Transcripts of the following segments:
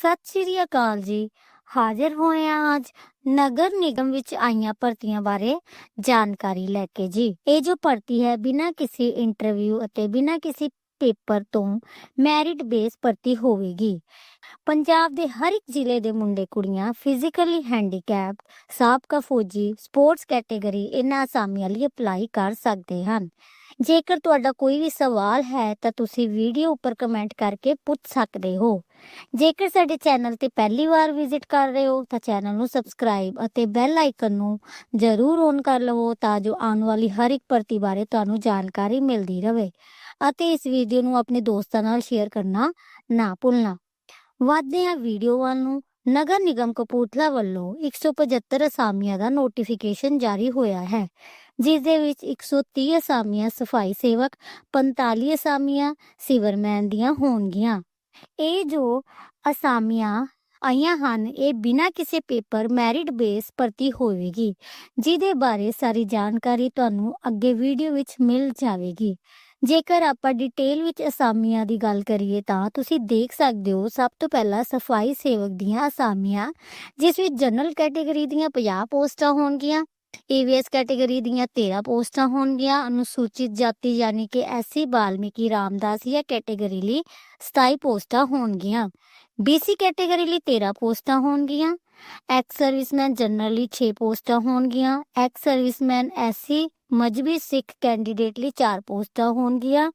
ਸਤਿ ਸ਼੍ਰੀ ਅਕਾਲ ਜੀ। ਹਾਜ਼ਰ ਹੋਏ ਹਾਂ ਅੱਜ ਨਗਰ ਨਿਗਮ ਵਿੱਚ ਆਈਆਂ ਭਰਤੀਆਂ ਬਾਰੇ ਜਾਣਕਾਰੀ ਲੈ ਕੇ ਜੀ। ਇਹ ਜੋ ਭਰਤੀ ਹੈ, ਬਿਨਾਂ ਕਿਸੇ ਇੰਟਰਵਿਊ ਅਤੇ ਬਿਨਾਂ ਕਿਸੇ ਪੇਪਰ ਤੋਂ ਮੈਰਿਟ ਬੇਸ ਭਰਤੀ ਹੋਵੇਗੀ। ਪੰਜਾਬ ਦੇ ਹਰ ਇੱਕ ਜ਼ਿਲ੍ਹੇ ਦੇ ਮੁੰਡੇ ਕੁੜੀਆਂ ਫਿਜ਼ੀਕਲੀ ਹੈਂਡੀਕੈਪਡ, ਸਾਬਕਾ ਫੌਜੀ, ਸਪੋਰਟਸ ਕੈਟਾਗਰੀ ਇਹਨਾਂ ਅਸਾਮੀਆਂ ਲਈ ਅਪਲਾਈ ਕਰ ਸਕਦੇ ਹਨ। ਜੇਕਰ ਤੁਹਾਡਾ ਕੋਈ ਵੀ ਸਵਾਲ ਹੈ ਤਾਂ ਤੁਸੀਂ ਵੀਡੀਓ ਉੱਪਰ ਕਮੈਂਟ ਕਰਕੇ ਪੁੱਛ ਸਕਦੇ ਹੋ। ਜੇਕਰ ਸਾਡੇ ਚੈਨਲ ਤੇ ਪਹਿਲੀ ਵਾਰ ਵਿਜ਼ਿਟ ਕਰ ਰਹੇ ਹੋ ਤਾਂ ਚੈਨਲ ਨੂੰ ਸਬਸਕ੍ਰਾਈਬ ਅਤੇ ਬੈਲ ਆਈਕਨ ਨੂੰ ਜ਼ਰੂਰ ਔਨ ਕਰ ਲਵੋ ਤਾਂ ਜੋ ਆਉਣ ਵਾਲੀ ਹਰ ਇੱਕ ਭਰਤੀ ਬਾਰੇ ਤੁਹਾਨੂੰ ਜਾਣਕਾਰੀ ਮਿਲਦੀ ਰਹੇ। ਅਤੇ ਇਸ ਵੀਡੀਓ ਨੂੰ ਆਪਣੇ ਦੋਸਤਾਂ ਨਾਲ ਸ਼ੇਅਰ ਕਰਨਾ ਨਾ ਭੁੱਲਣਾ। ਵਧਦੇ ਹਾਂ ਵੀਡੀਓ ਵੱਲ ਨੂੰ। ਨਗਰ ਨਿਗਮ ਕਪੂਰਥਲਾ ਵੱਲੋਂ 175 ਅਸਾਮੀਆਂ ਦਾ ਨੋਟੀਫਿਕੇਸ਼ਨ ਜਾਰੀ ਹੋਇਆ ਹੈ, ਜਿਸ ਦੇ ਵਿੱਚ 130 ਅਸਾਮੀਆਂ ਸਫ਼ਾਈ ਸੇਵਕ 45 ਅਸਾਮੀਆਂ ਸਿਵਰਮੈਨ ਦੀਆਂ ਹੋਣਗੀਆਂ। ਇਹ ਜੋ ਅਸਾਮੀਆਂ ਆਈਆਂ ਹਨ, ਇਹ ਬਿਨਾਂ ਕਿਸੇ ਪੇਪਰ ਮੈਰਿਟ ਬੇਸ ਭਰਤੀ ਹੋਵੇਗੀ, ਜਿਹਦੇ ਬਾਰੇ ਸਾਰੀ ਜਾਣਕਾਰੀ ਤੁਹਾਨੂੰ ਅੱਗੇ ਵੀਡੀਓ ਵਿੱਚ ਮਿਲ ਜਾਵੇਗੀ। ਜੇਕਰ ਆਪਾਂ ਡਿਟੇਲ ਵਿੱਚ ਅਸਾਮੀਆਂ ਦੀ ਗੱਲ ਕਰੀਏ ਤਾਂ ਤੁਸੀਂ ਦੇਖ ਸਕਦੇ ਹੋ ਸਭ ਤੋਂ ਪਹਿਲਾਂ ਸਫ਼ਾਈ ਸੇਵਕ ਦੀਆਂ ਅਸਾਮੀਆਂ, ਜਿਸ ਵਿੱਚ ਜਨਰਲ ਕੈਟਾਗਰੀ ਦੀਆਂ 50 ਪੋਸਟਾਂ ਹੋਣਗੀਆਂ ਏਵੀਐਸ ਕੈਟਾਗਰੀ ਦੀਆਂ 13 ਪੋਸਟਾਂ ਹੋਣਗੀਆਂ, ਅਨੁਸੂਚਿਤ ਜਾਤੀ ਯਾਨੀ ਕਿ ਐਸਸੀ ਬਾਲਮੀਕੀ ਰਾਮਦਾਸ ਜਾਂ ਕੈਟਾਗਰੀ ਲਈ 27 ਪੋਸਟਾਂ ਹੋਣਗੀਆਂ। ਬੀਸੀ ਕੈਟਾਗਰੀ ਲਈ 13 ਪੋਸਟਾਂ ਹੋਣਗੀਆਂ ਐਕਸ ਸਰਵਿਸਮੈਨ ਜਨਰਲ ਲਈ 6 ਪੋਸਟਾਂ ਹੋਣਗੀਆਂ ex serviceman SC Mazhabi Sikh candidate ਲਈ 4 ਪੋਸਟਾਂ ਹੋਣਗੀਆਂ।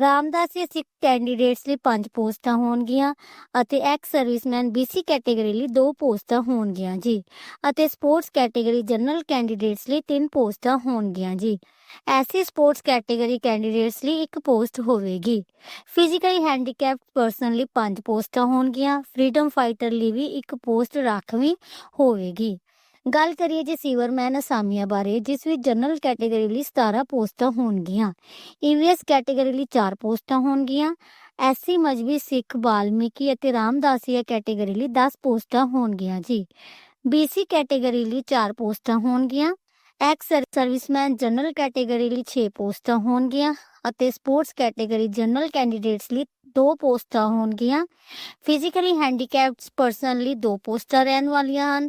ਰਾਮਦਾਸੀ ਸਿੱਖ ਕੈਂਡੀਡੇਟਸ ਲਈ 5 ਪੋਸਟਾਂ ਹੋਣਗੀਆਂ ਅਤੇ ਐਕਸ ਸਰਵਿਸਮੈਨ ਬੀਸੀ ਕੈਟਾਗਰੀ ਲਈ 2 ਪੋਸਟਾਂ ਹੋਣਗੀਆਂ ਜੀ ਅਤੇ ਸਪੋਰਟਸ ਕੈਟਾਗਰੀ ਜਨਰਲ ਕੈਂਡੀਡੇਟਸ ਲਈ 3 ਪੋਸਟਾਂ ਹੋਣਗੀਆਂ ਜੀ। ਐਸੀ ਸਪੋਰਟਸ ਕੈਟਾਗਰੀ ਕੈਂਡੀਡੇਟਸ ਲਈ ਇੱਕ ਪੋਸਟ ਹੋਵੇਗੀ। ਫਿਜ਼ੀਕਲੀ ਹੈਂਡੀਕੈਪਡ ਪਰਸਨ ਲਈ 5 ਪੋਸਟਾਂ ਹੋਣਗੀਆਂ। ਫਰੀडम ਫਾਈਟਰ ਲਈ ਵੀ ਇੱਕ ਪੋਸਟ ਰਾਖਵੀਂ ਹੋਵੇਗੀ। ਗੱਲ ਕਰੀਏ ਜੀ ਸੀਵਰਮੈਨ ਅਸਾਮੀਆਂ ਬਾਰੇ, ਜਿਸ ਵਿੱਚ ਜਨਰਲ ਕੈਟਾਗਰੀ ਲਈ 17 ਪੋਸਟਾਂ ਹੋਣਗੀਆਂ। ਈਵੀਐਸ ਕੈਟਾਗਰੀ ਲਈ 4 ਪੋਸਟਾਂ ਹੋਣਗੀਆਂ। ਐਸਸੀ ਮਜਬੀ, ਸਿੱਖ, ਬਾਲਮੀਕੀ ਅਤੇ ਰਾਮਦਾਸੀਆ ਕੈਟਾਗਰੀ ਲਈ 10 ਪੋਸਟਾਂ ਹੋਣਗੀਆਂ ਜੀ। ਬੀਸੀ ਕੈਟਾਗਰੀ ਲਈ 4 ਪੋਸਟਾਂ ਹੋਣਗੀਆਂ। ਐਕਸ ਸਰਵਿਸਮੈਨ ਜਨਰਲ ਕੈਟਾਗਰੀ ਲਈ 6 ਪੋਸਟਾਂ ਹੋਣਗੀਆਂ ਅਤੇ ਸਪੋਰਟਸ ਕੈਟਾਗਰੀ ਜਨਰਲ ਕੈਂਡੀਡੇਟਸ ਲਈ 2 ਪੋਸਟਾਂ ਹੋਣਗੀਆਂ। ਫਿਜ਼ੀਕਲੀ ਹੈਂਡੀਕੈਪਡ ਪਰਸਨ ਲਈ 2 ਪੋਸਟਾਂ ਰਹਿਣ ਵਾਲੀਆਂ ਹਨ।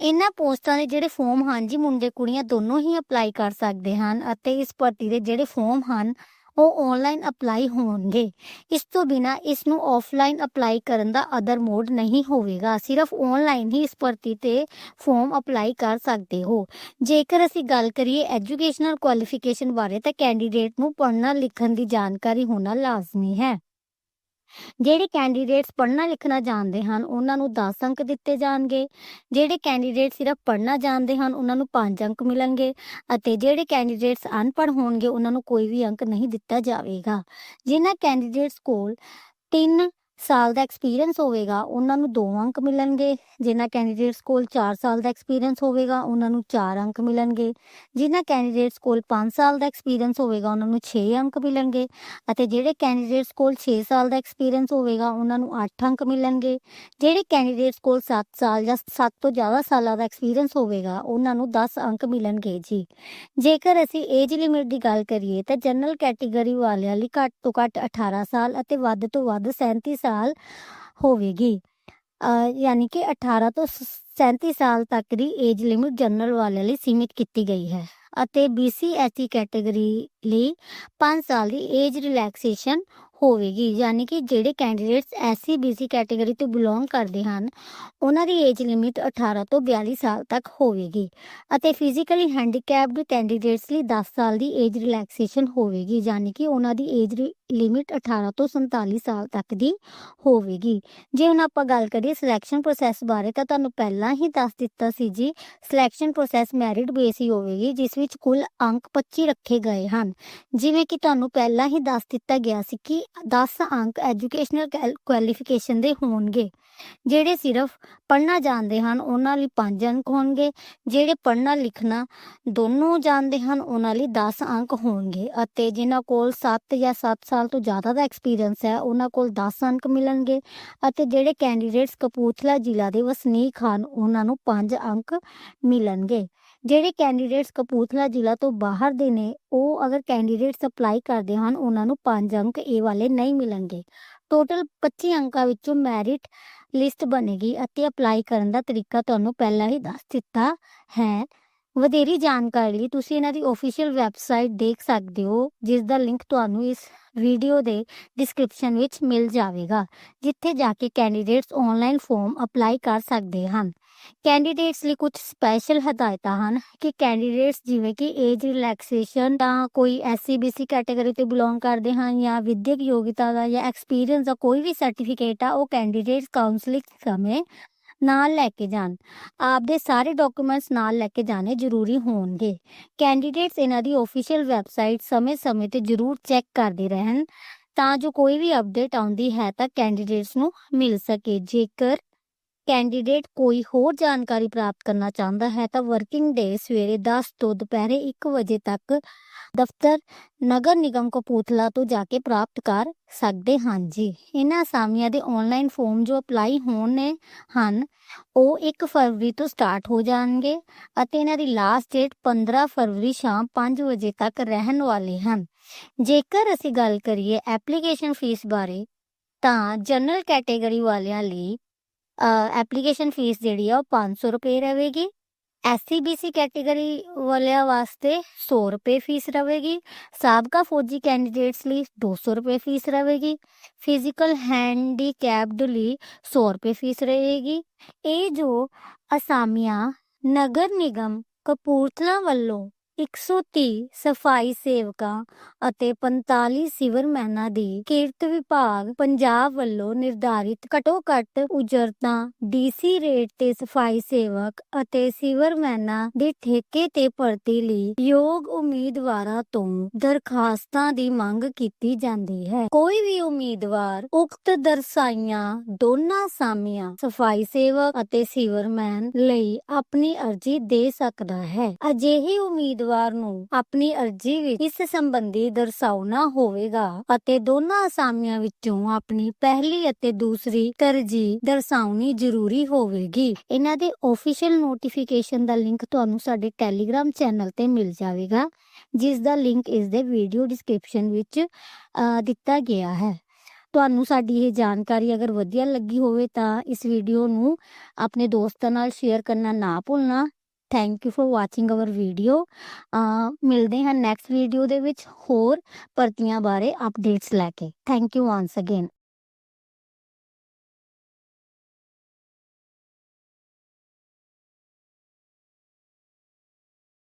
ਇਹਨਾਂ ਪੋਸਟਾਂ ਦੇ ਜਿਹੜੇ ਫਾਰਮ ਹਨ ਜੀ, ਮੁੰਡੇ ਕੁੜੀਆਂ ਦੋਨੋਂ ਹੀ ਅਪਲਾਈ ਕਰ ਸਕਦੇ ਹਨ ਅਤੇ ਇਸ ਭਰਤੀ ਦੇ ਜਿਹੜੇ ਫਾਰਮ ਹਨ, ਉਹ ਆਨਲਾਈਨ ਅਪਲਾਈ ਹੋਣਗੇ। ਇਸ ਤੋਂ ਬਿਨਾ ਇਸ ਨੂੰ ਆਫਲਾਈਨ ਅਪਲਾਈ ਕਰਨ ਦਾ ਅਦਰ ਮੋਡ ਨਹੀਂ ਹੋਵੇਗਾ। ਸਿਰਫ ਆਨਲਾਈਨ ਹੀ ਇਸ ਭਰਤੀ ਤੇ ਫਾਰਮ ਅਪਲਾਈ ਕਰ ਸਕਦੇ ਹੋ। ਜੇਕਰ ਅਸੀਂ ਗੱਲ ਕਰੀਏ ਐਜੂਕੇਸ਼ਨਲ ਕੁਆਲੀਫਿਕੇਸ਼ਨ ਬਾਰੇ, ਤਾਂ ਕੈਂਡੀਡੇਟ ਨੂੰ ਪੜ੍ਹਨਾ, ਲਿਖਣ ਦੀ ਜਾਣਕਾਰੀ ਹੋਣਾ ਲਾਜ਼ਮੀ ਹੈ। ਜਿਹੜੇ ਕੈਂਡੀਡੇਟਸ ਪੜ੍ਹਨਾ ਲਿਖਣਾ ਜਾਣਦੇ ਹਨ, ਉਹਨਾਂ ਨੂੰ 10 ਅੰਕ ਦਿੱਤੇ ਜਾਣਗੇ। ਜਿਹੜੇ ਕੈਂਡੀਡੇਟ ਸਿਰਫ ਪੜ੍ਹਨਾ ਜਾਣਦੇ ਹਨ, ਉਹਨਾਂ ਨੂੰ 5 ਅੰਕ ਮਿਲਣਗੇ ਅਤੇ ਜਿਹੜੇ ਕੈਂਡੀਡੇਟਸ ਅਨਪੜ੍ਹ ਹੋਣਗੇ, ਉਹਨਾਂ ਨੂੰ ਕੋਈ ਵੀ ਅੰਕ ਨਹੀਂ ਦਿੱਤਾ ਜਾਵੇਗਾ। ਜਿਨ੍ਹਾਂ ਕੈਂਡੀਡੇਟਸ ਕੋਲ 3 ਸਾਲ ਦਾ ਐਕਸਪੀਰੀਅੰਸ ਹੋਵੇਗਾ, ਉਹਨਾਂ ਨੂੰ 2 ਅੰਕ ਮਿਲਣਗੇ। ਜਿਨ੍ਹਾਂ ਕੈਂਡੀਡੇਟਸ ਕੋਲ 4 ਸਾਲ ਦਾ ਐਕਸਪੀਰੀਅੰਸ ਹੋਵੇਗਾ, ਉਹਨਾਂ ਨੂੰ 4 ਅੰਕ ਮਿਲਣਗੇ। ਜਿਨ੍ਹਾਂ ਕੈਂਡੀਡੇਟਸ ਕੋਲ 5 ਸਾਲ ਦਾ ਐਕਸਪੀਰੀਅੰਸ ਹੋਵੇਗਾ, ਉਹਨਾਂ ਨੂੰ 6 ਅੰਕ ਮਿਲਣਗੇ। ਅਤੇ ਜਿਹੜੇ ਕੈਂਡੀਡੇਟਸ ਕੋਲ 6 ਸਾਲ ਦਾ ਐਕਸਪੀਰੀਅੰਸ ਹੋਵੇਗਾ, ਉਹਨਾਂ ਨੂੰ 8 ਅੰਕ ਮਿਲਣਗੇ। ਜਿਹੜੇ ਕੈਂਡੀਡੇਟਸ ਕੋਲ 7 ਸਾਲ ਜਾਂ 7 ਤੋਂ ਜ਼ਿਆਦਾ ਸਾਲਾਂ ਦਾ ਐਕਸਪੀਰੀਅੰਸ ਹੋਵੇਗਾ, ਉਹਨਾਂ ਨੂੰ 10 ਅੰਕ ਮਿਲਣਗੇ ਜੀ। ਜੇਕਰ ਅਸੀਂ ਏਜ ਲਿਮਿਟ ਦੀ ਗੱਲ ਕਰੀਏ, ਤਾਂ ਜਨਰਲ ਕੈਟਾਗਰੀ ਵਾਲਿਆਂ ਲਈ ਘੱਟ ਤੋਂ ਘੱਟ 18 ਸਾਲ ਅਤੇ ਵੱਧ ਤੋਂ ਵੱਧ 37 ਸਾਲ ਹੋਵੇਗੀ। ਯਾਨੀ ਕਿ 18 ਤੋਂ 37 ਸਾਲ ਤੱਕ ਦੀ ਏਜ ਲਿਮਿਟ ਜਨਰਲ ਵਾਲਿਆਂ ਲਈ ਸੀਮਿਤ ਕੀਤੀ ਗਈ ਹੈ ਅਤੇ BC ਕੈਟਾਗਰੀ ਲਈ 5 ਸਾਲ ਦੀ ਏਜ ਰਿਲੈਕਸੇਸ਼ਨ ਹੋਵੇਗੀ। ਯਾਨੀ ਕਿ ਜਿਹੜੇ ਕੈਂਡੀਡੇਟਸ ਐਸਸੀ BC ਕੈਟਾਗਰੀ ਤੋਂ ਬਿਲੋਂਗ ਕਰਦੇ ਹਨ, ਉਹਨਾਂ ਦੀ ਏਜ ਲਿਮਿਟ 18 ਤੋਂ 42 ਸਾਲ ਤੱਕ ਹੋਵੇਗੀ ਅਤੇ ਫਿਜ਼ੀਕਲੀ ਹੈਂਡੀਕੈਪਡ ਕੈਂਡੀਡੇਟਸ ਲਈ 10 ਸਾਲ ਦੀ ਏਜ ਰਿਲੈਕਸੇਸ਼ਨ ਹੋਵੇਗੀ। ਯਾਨੀ ਕਿ ਉਹਨਾਂ ਦੀ ਏਜ ਲਿਮਿਟ 18 ਤੋਂ 47 ਸਾਲ ਤੱਕ ਦੀ ਹੋਵੇਗੀ। ਜੇ ਹੁਣ ਆਪਾਂ ਗੱਲ ਕਰੀਏ ਸਿਲੈਕਸ਼ਨ ਪ੍ਰੋਸੈਸ ਬਾਰੇ, ਤਾਂ ਤੁਹਾਨੂੰ ਪਹਿਲਾਂ ਹੀ ਦੱਸ ਦਿੱਤਾ ਸੀ ਜੀ ਸਿਲੈਕਸ਼ਨ ਪ੍ਰੋਸੈਸ ਮੈਰਿਟ ਬੇਸ ਹੀ ਹੋਵੇਗੀ, ਜਿਸ ਵਿੱਚ ਕੁੱਲ ਅੰਕ 25 ਰੱਖੇ ਗਏ ਹਨ। ਜਿਵੇਂ ਕਿ ਤੁਹਾਨੂੰ ਪਹਿਲਾਂ ਹੀ ਦੱਸ ਦਿੱਤਾ ਗਿਆ ਸੀ ਕਿ 10 ਅੰਕ ਐਜੂਕੇਸ਼ਨਲ ਕੁਆਲੀਫਿਕੇਸ਼ਨ ਦੇ ਹੋਣਗੇ। ਜਿਹੜੇ ਸਿਰਫ ਪੜ੍ਹਨਾ ਜਾਣਦੇ ਹਨ, ਉਹਨਾਂ ਲਈ 5 ਅੰਕ ਹੋਣਗੇ। ਜਿਹੜੇ ਪੜ੍ਹਨਾ ਲਿਖਣਾ ਦੋਨੋਂ ਜਾਣਦੇ ਹਨ, ਉਹਨਾਂ ਲਈ 10 ਅੰਕ ਹੋਣਗੇ ਅਤੇ ਜਿਨ੍ਹਾਂ ਕੋਲ 7 ਜਾਂ 7 ਸਾਲ ਤੋਂ ਜ਼ਿਆਦਾ ਦਾ ਐਕਸਪੀਰੀਅੰਸ ਹੈ, ਉਹਨਾਂ ਕੋਲ 10 ਅੰਕ ਮਿਲਣਗੇ ਅਤੇ ਜਿਹੜੇ ਕੈਂਡੀਡੇਟਸ ਕਪੂਰਥਲਾ ਜ਼ਿਲ੍ਹਾ ਦੇ ਵਸਨੀਕ ਹਨ, ਉਹਨਾਂ ਨੂੰ 5 ਅੰਕ ਮਿਲਣਗੇ। ਜਿਹੜੇ ਕੈਂਡੀਡੇਟਸ ਕਪੂਰਥਲਾ ਜ਼ਿਲ੍ਹਾ ਤੋਂ ਬਾਹਰ ਦੇ ਨੇ, ਉਹ ਅਗਰ ਕੈਂਡੀਡੇਟਸ ਅਪਲਾਈ ਕਰਦੇ ਹਨ, ਉਹਨਾਂ ਨੂੰ 5 ਅੰਕ ਇਹ ਵਾਲੇ ਨਹੀਂ ਮਿਲਣਗੇ। ਟੋਟਲ 25 ਅੰਕਾਂ ਵਿੱਚੋਂ ਮੈਰਿਟ ਲਿਸਟ ਬਣੇਗੀ ਅਤੇ ਅਪਲਾਈ ਕਰਨ ਦਾ ਤਰੀਕਾ ਤੁਹਾਨੂੰ ਪਹਿਲਾਂ ਹੀ ਦੱਸ ਦਿੱਤਾ ਹੈ। ਵਧੇਰੀ ਜਾਣਕਾਰੀ ਲਈ ਤੁਸੀਂ ਇਹਨਾਂ ਦੀ ਅਫੀਸ਼ੀਅਲ ਵੈਬਸਾਈਟ ਦੇਖ ਸਕਦੇ ਹੋ, ਜਿਸ ਦਾ ਲਿੰਕ ਤੁਹਾਨੂੰ ਇਸ ਵੀਡੀਓ ਦੇ ਡਿਸਕ੍ਰਿਪਸ਼ਨ ਵਿੱਚ ਮਿਲ ਜਾਵੇਗਾ, ਜਿੱਥੇ ਜਾ ਕੇ ਕੈਂਡੀਡੇਟਸ ਆਨਲਾਈਨ ਫਾਰਮ ਅਪਲਾਈ ਕਰ ਸਕਦੇ ਹਨ। ਕੈਂਡੀਡੇਟਸ ਲਈ ਕੁਝ ਸਪੈਸ਼ਲ ਹਦਾਇਤਾਂ ਹਨ ਕਿ ਕੈਂਡੀਡੇਟਸ ਜਿਵੇਂ ਕਿ ਏਜ ਰਿਲੈਕਸੇਸ਼ਨ ਤਾਂ ਕੋਈ ਐਸਸੀਬੀਸੀ ਕੈਟਾਗਰੀ ਤੋਂ ਬਿਲੋਂਗ ਕਰਦੇ ਹਨ ਜਾਂ ਵਿਦਿਅਕ ਯੋਗਤਾ ਦਾ ਜਾਂ ਐਕਸਪੀਰੀਅੰਸ ਦਾ ਕੋਈ ਵੀ ਸਰਟੀਫਿਕੇਟ ਆ, ਉਹ ਕੈਂਡੀਡੇਟ ਕਾਉਂਸਲਿੰਗ ਸਮੇਂ ਨਾਲ ਲੈ ਕੇ ਜਾਣ। ਆਪਦੇ ਸਾਰੇ ਡਾਕੂਮੈਂਟਸ ਨਾਲ ਲੈ ਕੇ ਜਾਣੇ ਜ਼ਰੂਰੀ ਹੋਣਗੇ। ਕੈਂਡੀਡੇਟਸ ਇਹਨਾਂ ਦੀ ਅਫੀਸ਼ੀਅਲ ਵੈਬਸਾਈਟ ਸਮੇਂ-ਸਮੇਂ ਤੇ ਜ਼ਰੂਰ ਚੈੱਕ ਕਰਦੇ ਰਹਿਣ ਤਾਂ ਜੋ ਕੋਈ ਵੀ ਅਪਡੇਟ ਆਉਂਦੀ ਹੈ ਤਾਂ ਕੈਂਡੀਡੇਟਸ ਨੂੰ ਮਿਲ ਸਕੇ। ਜੇਕਰ ਕੈਂਡੀਡੇਟ ਕੋਈ ਹੋਰ ਜਾਣਕਾਰੀ ਪ੍ਰਾਪਤ ਕਰਨਾ ਚਾਹੁੰਦਾ ਹੈ ਤਾਂ ਵਰਕਿੰਗ ਡੇ ਸਵੇਰੇ 10 ਤੋਂ ਦੁਪਹਿਰੇ 1 ਵਜੇ ਤੱਕ ਦਫ਼ਤਰ, ਨਗਰ ਨਿਗਮ ਕਪੂਰਥਲਾ ਤੋਂ ਜਾ ਕੇ ਪ੍ਰਾਪਤ ਕਰ ਸਕਦੇ ਹਨ ਜੀ। ਇਹਨਾਂ ਅਸਾਮੀਆਂ ਦੇ ਆਨਲਾਈਨ ਫਾਰਮ ਜੋ ਅਪਲਾਈ ਹੋਣੇ ਹਨ, ਉਹ 1 ਫਰਵਰੀ ਤੋਂ ਸਟਾਰਟ ਹੋ ਜਾਣਗੇ ਅਤੇ ਇਹਨਾਂ ਦੀ ਲਾਸਟ ਡੇਟ 15 ਫਰਵਰੀ ਸ਼ਾਮ 5 ਵਜੇ ਤੱਕ ਰਹਿਣ ਵਾਲੇ ਹਨ। ਜੇਕਰ ਅਸੀਂ ਗੱਲ ਕਰੀਏ ਐਪਲੀਕੇਸ਼ਨ ਫੀਸ ਬਾਰੇ, ਤਾਂ ਜਨਰਲ ਕੈਟਾਗਰੀ ਵਾਲਿਆਂ ਲਈ ਐਪਲੀਕੇਸ਼ਨ ਫੀਸ ਜਿਹੜੀ ਆ ਉਹ 500 ਰੁਪਏ ਰਹੇਗੀ ਐਸਸੀਬੀਸੀ ਕੈਟਾਗਰੀ ਵਾਲਿਆਂ ਵਾਸਤੇ 100 ਰੁਪਏ ਫੀਸ ਰਹੇਗੀ ਸਾਬਕਾ ਫੌਜੀ ਕੈਂਡੀਡੇਟਸ ਲਈ 200 ਰੁਪਏ ਫੀਸ ਰਹੇਗੀ ਫਿਜ਼ੀਕਲ ਹੈਂਡੀਕੈਪਡ ਲਈ 100 ਰੁਪਏ ਫੀਸ ਰਹੇਗੀ। ਇਹ ਜੋ ਅਸਾਮੀਆਂ ਨਗਰ ਨਿਗਮ ਕਪੂਰਥਲਾ ਵੱਲੋਂ 130 ਸਫ਼ਾਈ ਸੇਵਕਾਂ ਅਤੇ 45 ਸਿਵਰਮੈਨਾਂ ਦੀ ਕਿਰਤ ਵਿਭਾਗ ਪੰਜਾਬ ਵੱਲੋਂ ਨਿਰਧਾਰਿਤ ਘਟੋ ਘੱਟ ਉਜਰਤਾਂ ਡੀਸੀ ਰੇਟ ਤੇ ਸਫ਼ਾਈ ਸੇਵਕ ਅਤੇ ਸਿਵਰਮੈਨਾਂ ਦੇ ਠੇਕੇ ਤੇ ਭਰਤੀ ਲਈ ਯੋਗ ਉਮੀਦਵਾਰਾਂ ਤੋਂ ਦਰਖਾਸਤਾਂ ਦੀ ਮੰਗ ਕੀਤੀ ਜਾਂਦੀ ਹੈ। ਕੋਈ ਵੀ ਉਮੀਦਵਾਰ ਉਕਤ ਦਰਸਾਈਆਂ ਦੋਨਾਂ ਸਾਮੀਆਂ ਸਫ਼ਾਈ ਸੇਵਕ ਅਤੇ ਸਿਵਰਮੈਨ ਲਈ ਆਪਣੀ ਅਰਜ਼ੀ ਦੇ ਸਕਦਾ ਹੈ। ਅਜਿਹੀ ਉਮੀਦਵਾਰ ਨੂੰ ਆਪਣੀ ਅਰਜ਼ੀ ਵਿੱਚ ਇਸ ਸੰਬੰਧੀ ਦਰਸਾਉਣਾ ਹੋਵੇਗਾ ਅਤੇ ਦੋਨਾਂ ਅਸਾਮੀਆਂ ਵਿੱਚੋਂ ਆਪਣੀ ਪਹਿਲੀ ਅਤੇ ਦੂਸਰੀ ਤਰਜੀਹ ਦਰਸਾਉਣੀ ਜ਼ਰੂਰੀ ਹੋਵੇਗੀ। ਇਹਨਾਂ ਦੇ ਆਫੀਸ਼ੀਅਲ ਨੋਟੀਫਿਕੇਸ਼ਨ ਦਾ ਲਿੰਕ ਤੁਹਾਨੂੰ ਸਾਡੇ ਟੈਲੀਗ੍ਰਾਮ ਚੈਨਲ ਤੇ ਮਿਲ ਜਾਵੇਗਾ, ਜਿਸ ਦਾ ਲਿੰਕ ਇਸ ਦੇ ਵੀਡੀਓ ਡਿਸਕ੍ਰਿਪਸ਼ਨ ਵਿੱਚ ਦਿੱਤਾ ਗਿਆ ਹੈ। ਤੁਹਾਨੂੰ ਸਾਡੀ ਇਹ ਜਾਣਕਾਰੀ ਅਗਰ ਵਧੀਆ ਲੱਗੀ ਹੋਵੇ ਤਾਂ ਇਸ ਵੀਡੀਓ ਨੂੰ ਆਪਣੇ ਦੋਸਤਾਂ ਨਾਲ ਸ਼ੇਅਰ ਕਰਨਾ ਨਾ ਭੁੱਲਣਾ। Thank you for watching our video ਮਿਲਦੇ ਹਾਂ ਨੈਕਸਟ ਵੀਡੀਓ ਦੇ ਵਿੱਚ ਹੋਰ ਭਰਤੀਆਂ ਬਾਰੇ ਅਪਡੇਟਸ ਲੈ ਕੇ। Thank you once again